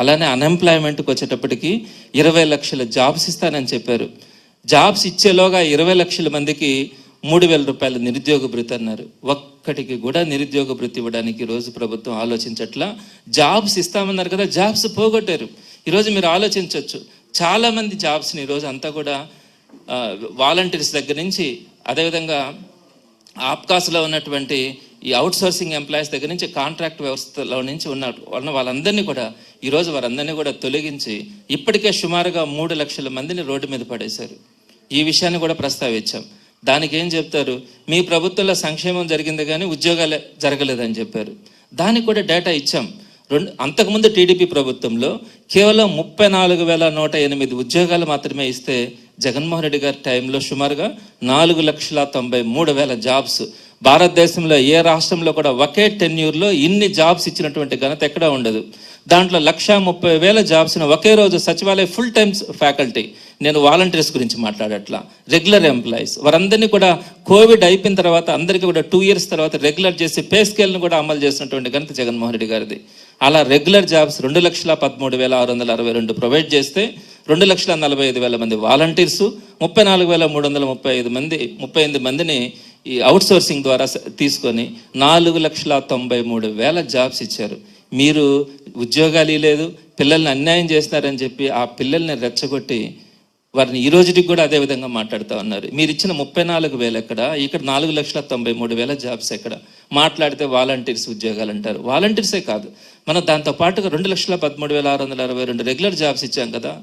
అలానే అన్ఎంప్లాయ్మెంట్కి వచ్చేటప్పటికి ఇరవై లక్షల జాబ్స్ ఇస్తానని చెప్పారు. జాబ్స్ ఇచ్చేలోగా ఇరవై లక్షల మందికి మూడు వేల రూపాయల నిరుద్యోగ భృతి అన్నారు. ఒక్కటికి కూడా నిరుద్యోగ భృతి ఇవ్వడానికి ఈరోజు ప్రభుత్వం ఆలోచించట్లా. జాబ్స్ ఇస్తామన్నారు కదా జాబ్స్ పోగొట్టారు. ఈరోజు మీరు ఆలోచించవచ్చు చాలామంది జాబ్స్ని ఈరోజు అంతా కూడా వాలంటీర్స్ దగ్గర నుంచి అదేవిధంగా ఆప్కాస్లో ఉన్నటువంటి ఈ అవుట్ సోర్సింగ్ ఎంప్లాయీస్ దగ్గర నుంచి కాంట్రాక్ట్ వ్యవస్థలో నుంచి ఉన్న ఉన్న వాళ్ళందరినీ కూడా ఈరోజు వారందరినీ కూడా తొలగించి ఇప్పటికే సుమారుగా మూడు లక్షల మందిని రోడ్డు మీద పడేశారు. ఈ విషయాన్ని కూడా ప్రస్తావించాం. దానికి ఏం చెప్తారు? మీ ప్రభుత్వంలో సంక్షేమం జరిగింది కానీ ఉద్యోగాలు జరగలేదని చెప్పారు. దానికి కూడా డేటా ఇచ్చాం. రెండు అంతకుముందు టీడీపీ ప్రభుత్వంలో కేవలం ముప్పై నాలుగు వేల నూట ఎనిమిది ఉద్యోగాలు మాత్రమే ఇస్తే జగన్మోహన్ రెడ్డి గారి టైంలో సుమారుగా నాలుగు లక్షల తొంభై మూడు వేల జాబ్స్ భారతదేశంలో ఏ రాష్ట్రంలో కూడా ఒకే టెన్యూర్లో ఇన్ని జాబ్స్ ఇచ్చినటువంటి ఘనత ఎక్కడా ఉండదు. దాంట్లో లక్షా ముప్పై వేల జాబ్స్ని ఒకే రోజు సచివాలయ ఫుల్ టైమ్స్ ఫ్యాకల్టీ నేను వాలంటీర్స్ గురించి మాట్లాడట్లా రెగ్యులర్ ఎంప్లాయీస్. వారందరినీ కూడా కోవిడ్ అయిపోయిన తర్వాత అందరికీ కూడా టూ ఇయర్స్ తర్వాత రెగ్యులర్ చేసి పే స్కేల్ను కూడా అమలు చేసినటువంటి ఘనత జగన్మోహన్ రెడ్డి గారిది. అలా రెగ్యులర్ జాబ్స్ రెండు లక్షల పదమూడు వేల ఆరు వందల అరవై రెండు ప్రొవైడ్ చేస్తే రెండు లక్షల నలభై ఐదు వేల మంది వాలంటీర్సు ముప్పై నాలుగు వేల మూడు వందల ముప్పై ఐదు మంది ముప్పై ఎనిమిది మందిని ఈ అవుట్ సోర్సింగ్ ద్వారా తీసుకొని నాలుగు లక్షల తొంభై మూడు వేల జాబ్స్ ఇచ్చారు. మీరు ఉద్యోగాలు లేదు పిల్లల్ని అన్యాయం చేస్తున్నారని చెప్పి ఆ పిల్లల్ని రెచ్చగొట్టి వారిని ఈ రోజుకి కూడా అదే విధంగా మాట్లాడుతూ ఉన్నారు. మీరు ఇచ్చిన ముప్పై నాలుగు వేలు ఎక్కడ? ఇక్కడ నాలుగు లక్షల తొంభై మూడు వేల జాబ్స్ ఎక్కడ? మాట్లాడితే వాలంటీర్స్ ఉద్యోగాలు అంటారు. వాలంటీర్సే కాదు. మనం దాంతో పాటుగా రెండు లక్షల పదమూడు వేల ఆరు వందల అరవై రెండు రెగ్యులర్ జాబ్స్ ఇచ్చాం కదా.